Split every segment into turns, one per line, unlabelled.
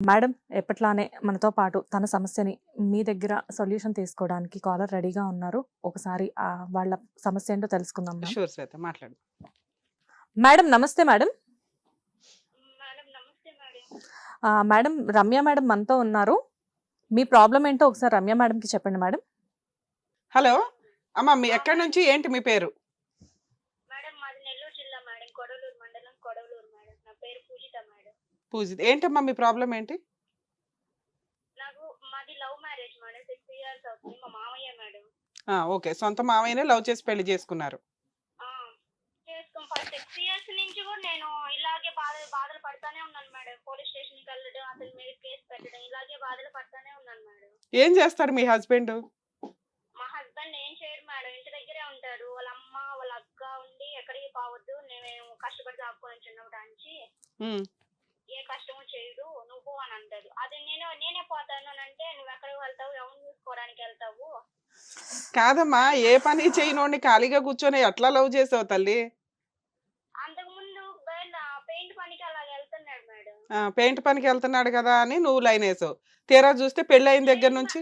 Madam ఎప్పట్లానే మనతో పాటు తన సమస్యని మీ దగ్గర సొల్యూషన్ తీసుకోవడానికి కాలర్ రెడీగా ఉన్నారు. ఒకసారి ఆ వాళ్ళ సమస్య ఏంటో తెలుసుకుందాం.
షూర్ శ్వేత మాట్లాడు.
మేడం నమస్తే మేడం.
మేడం నమస్తే మేడం.
ఆ, మేడం రమ్య మేడం మనతో ఉన్నారు. మీ ప్రాబ్లం ఏంటో ఒకసారి రమ్య మేడంకి చెప్పండి మేడం.
హలో అమ్మ మీ ఎక్కడి నుంచి? ఏంటి మీ పేరు
మేడం మాది నెల్లూరు జిల్లా మేడం కొడవలూరు మండలం కొడవలూరు మేడం నా పేరు పూజిత మేడం
పూజిత్. ఏంటమ్మా మీ ప్రాబ్లం ఏంటి?
నాకు మాది love marriage madam six years అవుతుంది మా మామయ్య మేడం.
ఆ, ఓకే. సొంత మామయ్యనే లవ్ చేసి పెళ్ళి చేసుకున్నారు.
ఆ, చేసుకుని ఫస్ట్ సిక్స్ ఇయర్స్ నుంచి కూడా నేను ఇలాగే బాధ బాధలు పడతానే ఉన్నాను మేడం. పోలీస్ స్టేషన్కి వెళ్ళడం అతని మీద కేసు పెట్టడం ఇలాగే బాధలు పడతానే ఉన్నాను మేడం.
ఏం చేస్తాడు మీ హస్బెండ్?
మా హస్బెండ్ ఏం చేయడు మేడం. ఇంటి దగ్గరే ఉంటారు వాళ్ళ అమ్మ వాళ్ళ అక్క ఉండి ఎక్కడికి పోవద్దు. నేను కష్టపడి దాక్కొని చిన్నప్పటి నుంచి ఏ కష్టము చేయడు నువ్వు అని అంటారు. అది నేను నేనే పోతాను అని అంటే నువ్వు ఎక్కడికి వెళ్తావు ఎవరిని చూసుకోవడానికి వెళ్తావు?
కాదమ్మా ఏ పని చేయనోడిని ఖాళీగా కూర్చొని ఎట్లా లవ్ చేసావు తల్లి?
పెయింట్ పనికి అలా వెళ్తున్నాడు మేడం.
ఆ, పెయింట్ పనికి వెళ్తున్నాడు కదా అని నువ్వు లైన్ వేసావు. తీరా చూస్తే పెళ్ళి అయిన దగ్గర నుంచి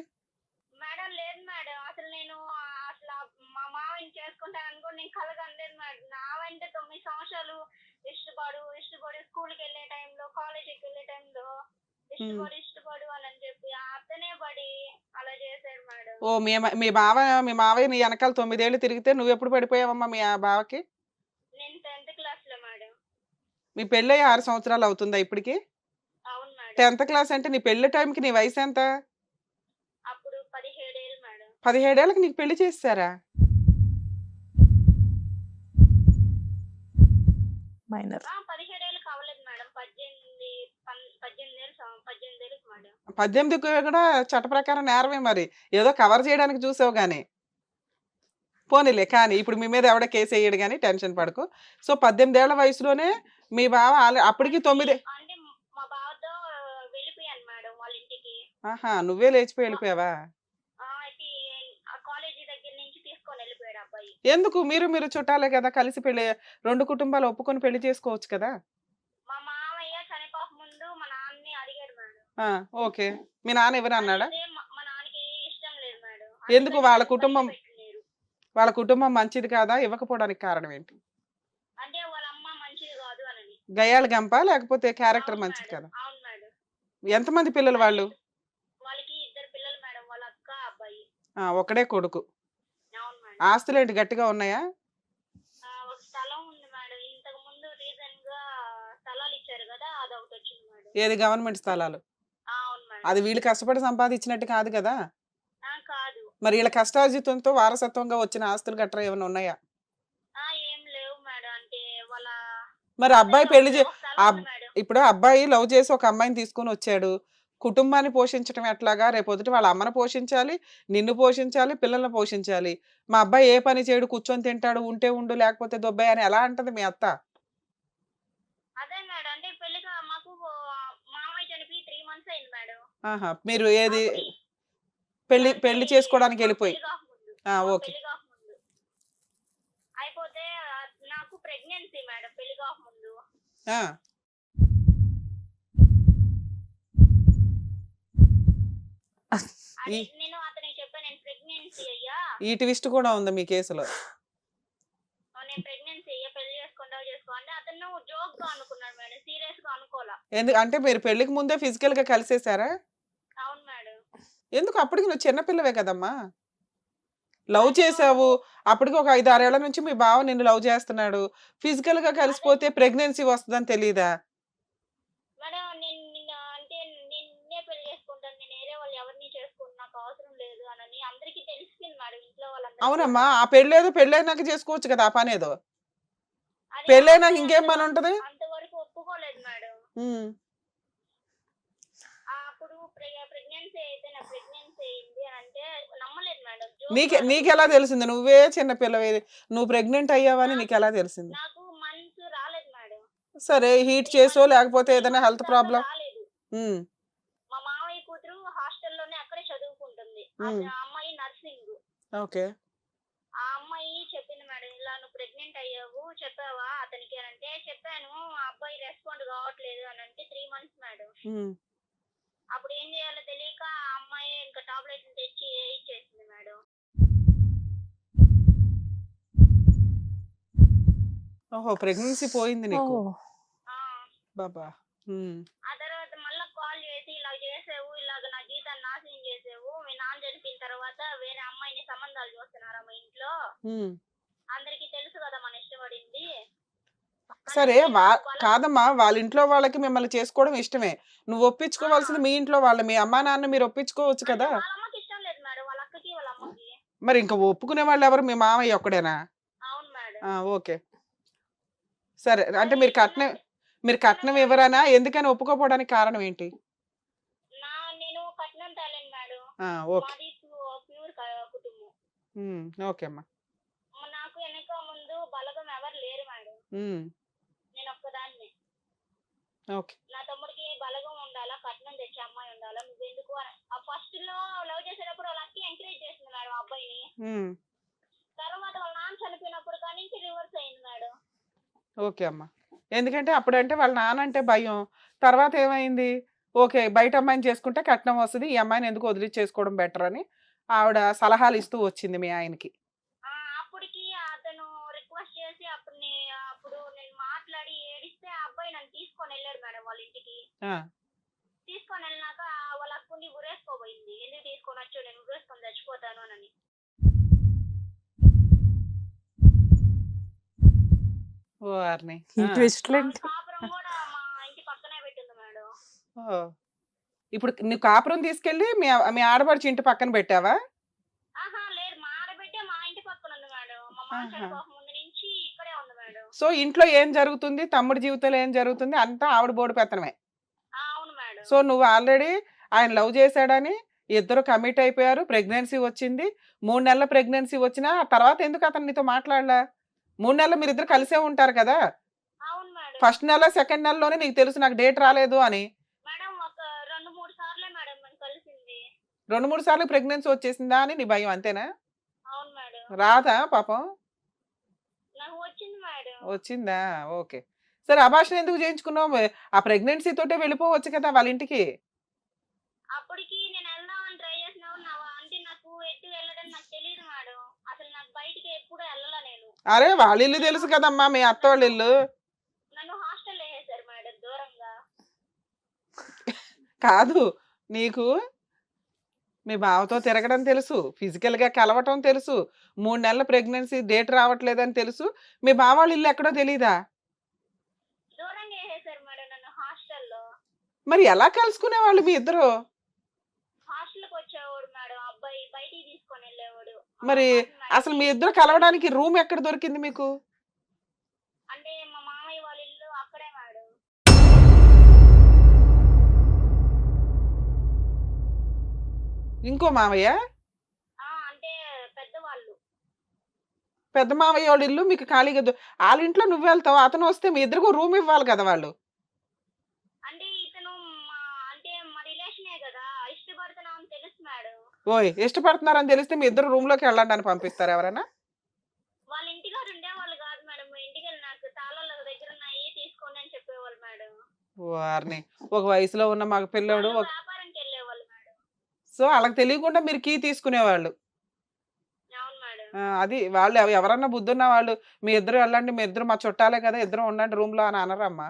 మేడం లేదు మేడం అసలు నేను ఆ, అసలు ఆ మా మావని చేసుకుంటాను అనుకో నేను కలగలేదు మేడం నా వెంట తొమ్మిది సంవత్సరాలు ఇష్టపడు ఇష్టపడు స్కూల్కి వెళ్ళే టైంలో కాలేజీకి వెళ్ళే టైంలో ఇష్టపడు ఇష్టపడు అని చెప్పి అతనే పడి అలా చేశాడు మేడం.
ఓ మీ మ- మీ బావ మీ మావయ్య నీ వెనకాల తొమ్మిదేళ్ళు తిరిగితే నువ్వు ఎప్పుడు పడిపోయావమ్మా మీ ఆ బావకి?
నేను టెన్త్ క్లాస్లో మేడం.
మీ పెళ్ళి ఆరు సంవత్సరాలు అవుతుందా ఇప్పటికి?
అవును మేడం.
టెన్త్ క్లాస్ అంటే నీ పెళ్ళి టైంకి నీ వయసు ఎంత?
అప్పుడు పదిహేడేళ్ళు మేడం.
పదిహేడేళ్ళకి నీకు పెళ్ళి చేస్తారా?
మైనర్.
ఆ, పదిహేడేళ్ళు కావలేదు మేడం పద్దెనిమిది పన్- పద్దెనిమిది ఏళ్ళు సం- పద్దెనిమిది ఏళ్ళకి మేడం
పద్దెనిమిది కూడా చట్ట ప్రకారం నేరమే మరి. ఏదో కవర్ చేయడానికి చూసావు గానీ. పోనీలే కానీ ఇప్పుడు మీ మీద ఎవడ కేసు వేయడు కానీ టెన్షన్ పడకు. సో పద్దెనిమిదేళ్ళ వయసులోనే మీ బావ అప్పటికి తొమ్మిది ఆహా నువ్వే లేచిపోయి వెళ్ళిపోయావా? ఎందుకు? మీరు మీరు చుట్టాలే కదా కలిసి పెళ్ళి రెండు కుటుంబాలు ఒప్పుకొని పెళ్ళి చేసుకోవచ్చు కదా
మా మామయ్య చనిపోక ముందు మా నాన్నని అడిగాడు మేడం
ఆ ఓకే. మీ నాన్న ఎవరు అన్నాడా? ఎందుకు వాళ్ళ కుటుంబం-. వాళ్ళ కుటుంబం మంచిది కాదా? ఇవ్వకపోవడానికి కారణం ఏంటి? గయ్యాళ గంప? లేకపోతే క్యారెక్టర్ మంచిది కదా? ఎంతమంది పిల్లలు వాళ్ళు? ఒకడే కొడుకు. ఆస్తులు ఏంటి? గట్టిగా ఉన్నాయా? ఏది? గవర్నమెంట్ స్థలాలు? అది వీళ్ళు కష్టపడి సంపాదించినట్టు కాదు కదా? మరి వీళ్ళ కష్టార్జితంతో వారసత్వంగా వచ్చిన ఆస్తులు గట్రా ఏమైనా ఉన్నాయా? మరి అబ్బాయి
పెళ్ళి
ఇప్పుడు అబ్బాయి లవ్ చేసి ఒక అమ్మాయిని తీసుకొని వచ్చాడు. కుటుంబాన్ని పోషించడం ఎట్లాగా? రేపొద్దుట వాళ్ళ అమ్మను పోషించాలి నిన్ను పోషించాలి పిల్లల్ని పోషించాలి. మా అబ్బాయి ఏ పని చేయడు కూర్చొని తింటాడు ఉంటే ఉండు లేకపోతే దొబ్బాయి అని ఎలా అంటది మీ అత్త
అదే మేడం అంటే పెళ్ళిగా మాకు మామయ్య చనిపోయి త్రీ మంత్స్ అయింది మేడం
ఆహా మీరు ఏది?
పెళ్ళి
పెళ్ళి చేసుకోవడానికి వెళ్ళిపోయి. ఆ, ఓకే.
పెళ్ళి కాకముందు. అయిపోతే ఆ, నాకు ప్రెగ్నెన్సీ మేడం పెళ్ళి కాకముందు.
ఆ,
అది
ఈ-
నేను అతనికి చెప్పాను నేను ప్రెగ్నెన్సీ అయ్యా.
ఈ ట్విస్ట్ కూడా ఉంది మీ కేసులో.
ఆ, నేను ప్రెగ్నెన్సీ అయ్యా పెళ్ళి చేసుకుంటావు చేసుకో అంటే అతను జోక్గా అనుకున్నాడు మేడం సీరియస్గా అనుకోలా.
ఎందుకు అంటే మీరు పెళ్ళికి ముందే ఫిజికల్గా కలిసేసారా? ఎందుకు? అప్పటికి నువ్వు చిన్నపిల్లవే కదమ్మా. లవ్ చేసావు. అప్పటికి ఒక ఐదు ఆరేళ్ళ నుంచి మీ బావ నిన్ను లవ్ చేస్తున్నాడు. ఫిజికల్గా కలిసిపోతే ప్రెగ్నెన్సీ వస్తుందని తెలియదా
మేడం నేను నిన్న అంటే నేను నిన్నే పెళ్ళి చేసుకుంటాను. నేను వేరే వాళ్ళు ఎవరిని చేసుకుంటాను నాకు అవసరం లేదు అని అందరికీ తెలిసింది మేడం. ఇంట్లో వాళ్ళందరికీ
అవునమ్మా. ఆ పెళ్ళేదో పెళ్ళైనాక చేసుకోవచ్చు కదా ఆ పని ఏదో
అది
పెళ్ళైనాక
అంత-
ఇంకేం పని ఉంటది
అంతవరకు ఒప్పుకోలేదు మేడం
ఉమ్.
ఆ, అప్పుడు ప్రెగ్నెన్సీ అయితే నా ప్రెగ్నెన్సీ అయింది అని అంటే నమ్మలేదు మేడం జోక్
నీకే నీకెలా తెలిసింది? నువ్వే చిన్న పిల్లవే నువ్వు ప్రెగ్నెంట్ అయ్యావని నీకు ఎలా తెలిసింది?
నాకు మంత్స్ రాలేదు మేడం.
సరే హీట్ చేసో లేకపోతే ఏదైనా హెల్త్ ప్రాబ్లం
రాలేదు. మా మామయ్య కూతురు హాస్టల్లోనే అక్కడే చదువుకుంటుంది. ఆ
మ్మ్.
అమ్మాయి నర్సింగ్.
ఓకే.
ఆ అమ్మాయి చెప్పింది మేడం ఇలా నువ్వు ప్రెగ్నెంట్ అయ్యావు చెప్పావా అతనికి? అని అంటే చెప్పాను ఆ అబ్బాయి రెస్పాండ్ కావట్లేదు అని అంటే త్రీ మంత్స్ మేడం. అప్పుడు ఏం చేయాలో తెలియక ఆ అమ్మాయి ఇంకా టాబ్లెట్లు తెచ్చి ఇచ్చేసింది మేడం
ఓహో ప్రెగ్నెన్సీ పోయింది నీకు? బాబా
ఆ తర్వాత మళ్ళీ కాల్ చేసి ఇలా చేసావు ఇలాగ నా జీతాన్ని నాశనం చేసావు మీ నాన్న చనిపోయిన తర్వాత వేరే అమ్మాయిని సంబంధాలు చూస్తున్నారా మా ఇంట్లో. అందరికీ తెలుసు కదా మన ఇష్టపడింది.
సరే వా కాదమ్మా వాళ్ళ ఇంట్లో వాళ్ళకి మిమ్మల్ని చేసుకోవడం ఇష్టమే. నువ్వు ఒప్పించుకోవాల్సింది మీ ఇంట్లో వాళ్ళు మీ అమ్మా నాన్న మీరు ఒప్పించుకోవచ్చు కదా?
వాళ్ళ అమ్మకి ఇష్టం లేదు మేడం వాళ్ళ అక్కకి వాళ్ళ అమ్మకి.
మరి ఇంకా ఒప్పుకునే వాళ్ళు ఎవరు? మీ మామయ్య ఒక్కడేనా?
అవును మేడం.
ఆ, ఓకే. సరే అంటే మీరు కట్నం మీరు కట్నం ఇవ్వరానా? ఎందుకని ఒప్పుకోపోవడానికి కారణం ఏంటి? ఓకే. ఓకే అమ్మా.
నాకు వెనక ముందు బలగం ఎవరు లేరు మేడం. నేను ఒక్కదాన్ని.
ఓకే.
నా తమ్ముడికి బలగం ఉండాలా కట్నం తెచ్చే అమ్మాయి ఉండాలా ఆ ఫస్ట్లో లవ్ చేసేటప్పుడు ఎంకరేజ్ చేసింది మేడం అబ్బాయిని. తర్వాత వాళ్ళ నాన్న చనిపోయినప్పుడు కానీ రివర్స్ అయింది మేడం.
ఓకే అమ్మా. ఎందుకంటే అప్పుడంటే వాళ్ళ నాన్న అంటే భయం. తర్వాత ఏమైంది? ఓకే బయట అమ్మాయిని చేసుకుంటే కట్నం వస్తుంది ఈ అమ్మాయిని ఎందుకు వదిలి చేసుకోవడం బెటర్ అని ఆవిడ సలహాలు ఇస్తూ వచ్చింది మీ ఆయనకి.
అప్పటికి అతను రిక్వెస్ట్ చేసి అప్పుడు నేను మాట్లాడి ఏడిస్తే ఆ అబ్బాయి నన్ను తీసుకొని వెళ్ళాడు మేడం వాళ్ళ ఇంటికి. తీసుకొని వెళ్ళినాక వాళ్ళ అక్కుని ఉరేసుకోబోయింది ఎందుకు తీసుకొని వచ్చావు? నేను ఉరేసుకొని చచ్చిపోతాను అని.
వారిని
ఈ
ఆ,
ట్విస్ట్లు
ఆ
ఏంటి?
కాపురం కూడా మా ఇంటి పక్కనే పెట్టింది మేడం.
ఓ. ఇప్పుడు నువ్వు కాపురం తీసుకెళ్ళి మీ మీ ఆడపడిచి ఇంటి పక్కన పెట్టావా?
ఆహా లేదు. మా ఆడబిడ్డ మా ఇంటి పక్కన ఉంది మేడం. మా మామ
ఆహా.
చనిపోక ముందు నుంచి ఇక్కడే ఉంది మేడం.
సో ఇంట్లో ఏం జరుగుతుంది? తమ్ముడి జీవితంలో ఏం జరుగుతుంది? అంతా ఆవిడ బోడి పెత్తనమే.
ఆ, అవును మేడం.
సో నువ్వు ఆల్రెడీ ఆయన లవ్ చేశాడని ఇద్దరు కమిట్ అయిపోయారు. ప్రెగ్నెన్సీ వచ్చింది. మూడు నెలల ప్రెగ్నెన్సీ వచ్చినా ఆ తర్వాత ఎందుకు అతను నీతో మాట్లాడలా? మూడు నెలలు మీరు ఇద్దరు కలిసే ఉంటారు కదా? ఫస్ట్ నెల సెకండ్ నెలలోనే నీకు తెలుసు నాకు డేట్ రాలేదు అని.
రెండు మూడు సార్లే
ప్రెగ్నెన్సీ వచ్చేసిందా అని నీ భయం అంతేనా? రాదా పాపం?
వచ్చిందా
ఓకే. సరే అభాషణ ఎందుకు చేయించుకున్నావు? ఆ ప్రెగ్నెన్సీ తోటే వెళ్ళిపోవచ్చు కదా వాళ్ళ ఇంటికి.
అప్పటికి నేను వెళ్దామని ట్రై చేసినావు నా అంటే నాకు ఎటు వెళ్ళడం నాకు తెలియదు మేడం అసలు నాకు బయటికి ఎప్పుడు వెళ్ళలా నేను
అరే వాళ్ళ ఇల్లు తెలుసు కదమ్మా మీ అత్త వాళ్ళ ఇల్లు కాదు నీకు మీ బావతో తిరగడం తెలుసు ఫిజికల్గా కలవటం తెలుసు మూడు నెలల ప్రెగ్నెన్సీ డేట్ రావట్లేదని తెలుసు మీ బావ వాళ్ళ ఇల్లు ఎక్కడో తెలీదా మరి ఎలా కలుసుకునే వాళ్ళు మీ ఇద్దరు
హాస్టల్కి వచ్చేవాడు మేడం అబ్బాయి బయటికి తీసుకొని వెళ్ళేవాడు ఆ,
మరి. అసలు మీ ఇద్దరు కలవడానికి రూమ్ ఎక్కడ దొరికింది మీకు?
అంటే మా మామయ్య వాళ్ళ ఇల్లు అక్కడే మేడం.
ఇంకో మావయ్య
ఆ, అంటే పెద్దవాళ్ళు
పెద్ద మావయ్య వాళ్ళ ఇల్లు మీకు ఖాళీగా దొ- వాళ్ళ ఇంట్లో నువ్వు వెళ్తావు అతను వస్తే మీ ఇద్దరికి రూమ్ ఇవ్వాలి కదా వాళ్ళు
అంటే ఇతను మా అంటే మా రిలేషనే కదా ఇష్టపడుతున్నామని తెలుసు మేడం
ఓయ్ ఇష్టపడుతున్నారని తెలిస్తే మీ ఇద్దరు రూమ్లోకి వెళ్ళండి అని పంపిస్తారు ఎవరైనా?
వాళ్ళ ఇంటికాడ ఉండేవాళ్ళు కాదు మేడం. మా ఇంటికి వెళ్ళి నాకు తాళాల దగ్గర ఉన్నాయి తీసుకోండి అని చెప్పేవాళ్ళు మేడం.
వారిని ఒక వయసులో ఉన్న మగ పిల్లోడు
వాళ్ళు
ఒక
వ్యాపారంకి వెళ్ళేవాళ్ళు మేడం.
సో వాళ్ళకి తెలియకుండా మీరు కీ తీసుకునేవాళ్ళు?
అవును మేడం.
ఆ, అది వాళ్ళు ఎవ- ఎవరన్నా బుద్ధున్న వాళ్ళు మీ ఇద్దరు వెళ్ళండి మీ ఇద్దరు మా చుట్టాలే కదా ఇద్దరు ఉండండి రూమ్లో అని అనరమ్మా?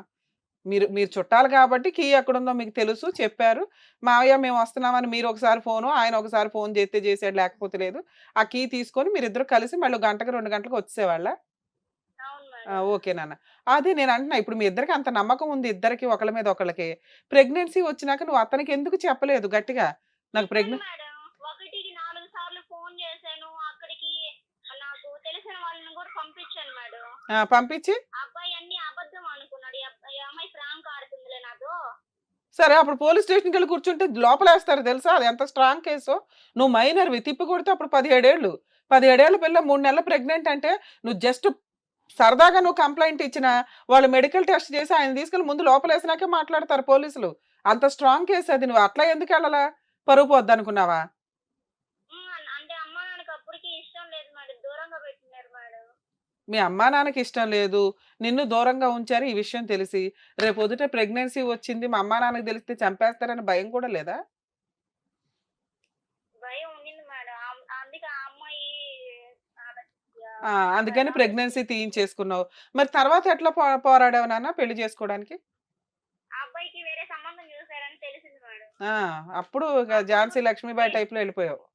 మీరు మీరు చుట్టాలు కాబట్టి కీ ఎక్కడుందో మీకు తెలుసు చెప్పారు. మావయ్య మేము వస్తున్నామని మీరు ఒకసారి ఫోను ఆయన ఒకసారి ఫోన్ చేస్తే చేసాడు లేకపోతే లేదు. ఆ కీ తీసుకొని మీరు ఇద్దరు కలిసి మళ్ళీ గంటకి రెండు గంటలకు వచ్చేవాళ్ళ ఓకే నాన్న. అదే నేను అంటున్నా ఇప్పుడు మీ ఇద్దరికి అంత నమ్మకం ఉంది ఇద్దరికి ఒకళ్ళ మీద ఒకళ్ళకి. ప్రెగ్నెన్సీ వచ్చినాక నువ్వు అతనికి ఎందుకు చెప్పలేదు గట్టిగా? నాకు ప్రెగ్నె
చెప్పాను మేడం. ఒకటికి నాలుగు సార్లు ఫోన్ చేశాను అక్కడికి నాకు తెలిసిన వాళ్ళని కూడా పంపించాను మేడం.
పంపించి?
ఆ అబ్బాయి అన్ని అబద్ధం అనుకున్నాడు ఈ అబ్బాయి- ఈ అమ్మాయి ఫ్రాంక్ ఆడుతుందిలే నాతో
సరే అప్పుడు పోలీస్ స్టేషన్కి వెళ్ళి కూర్చుంటే లోపలేస్తారు తెలుసా? అది ఎంత స్ట్రాంగ్ కేసు. నువ్వు మైనర్వి. తిప్పి కొడితే అప్పుడు పదిహేడేళ్ళు. పదిహేడేళ్ళ పిల్ల మూడు నెలలు ప్రెగ్నెంట్ అంటే నువ్వు జస్ట్ సరదాగా నువ్వు కంప్లైంట్ ఇచ్చిన వాళ్ళు మెడికల్ టెస్ట్ చేసి ఆయన తీసుకెళ్ళి ముందు లోపలేసినాకే మాట్లాడతారు పోలీసులు. అంత స్ట్రాంగ్ కేసు అది నువ్వు అట్లా ఎందుకు వెళ్ళాలా? పరుగు పోద్ది అనుకున్నావా
ఉమ్, అన్- అంటే అమ్మ నాన్నకి అప్పటికి ఇష్టం లేదు మేడం దూరంగా పెట్టినారు మేడం
మీ అమ్మా నాన్నకి ఇష్టం లేదు నిన్ను దూరంగా ఉంచారు ఈ విషయం తెలిసి రేపు పొద్దుట ప్రెగ్నెన్సీ వచ్చింది మా అమ్మా నాన్నకి తెలిస్తే చంపేస్తారని భయం కూడా లేదా? అందుకని ప్రెగ్నెన్సీ తీయించేసుకున్నావు. మరి తర్వాత ఎట్లా పో- పోరాడావు నాన్న పెళ్ళి చేసుకోవడానికి?
ఆ అబ్బాయికి వేరే సంబంధం చూసారని తెలిసింది మేడం.
ఆ, అప్పుడు ఝాన్సీ లక్ష్మీబాయి టైప్లో వెళ్ళిపోయావు.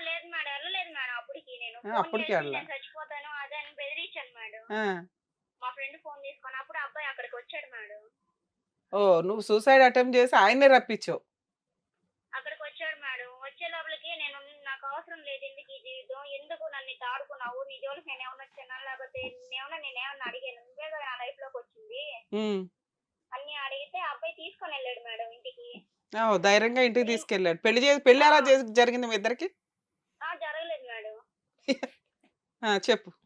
లేదు మేడం. వెళ్ళలేదు మేడం అప్పటికి. నేను
అప్పటికి వెళ్ళా.
నేను చచ్చిపోతాను అదే అని బెదిరించాను మేడం
ఆ,
మా ఫ్రెండ్ ఫోన్ తీసుకొని అప్పుడు ఆ అబ్బాయి అక్కడికి వచ్చాడు మేడం.
ఓ నువ్వు సూసైడ్ అటెంప్ట్ చేసి ఆయన్నే రప్పించావు.
అక్కడికి వచ్చాడు మేడం. వచ్చే లోపలికి నేను నాకు అవసరం లేదు ఎందుకు ఈ జీవితం? ఎందుకు నన్ను ఇట్లా ఆడుకున్నావు? నీ జోలికి నేను ఏమన్నా వచ్చానా? లేకపోతే నేనేమన్నా నేను ఏమన్నా అడిగాను? నువ్వే కదా నా లైఫ్లోకి వచ్చింది. అన్ని అడిగితే అబ్బాయి తీసుకొని వెళ్ళాడు మేడం ఇంటికి.
ధైర్యంగా ఇంటికి తీసుకెళ్ళాడు. పెళ్ళి చేసి పెళ్ళి చేసి జరిగింది మీ ఇద్దరికి?
జరగలేదు మేడం.
చెప్పు.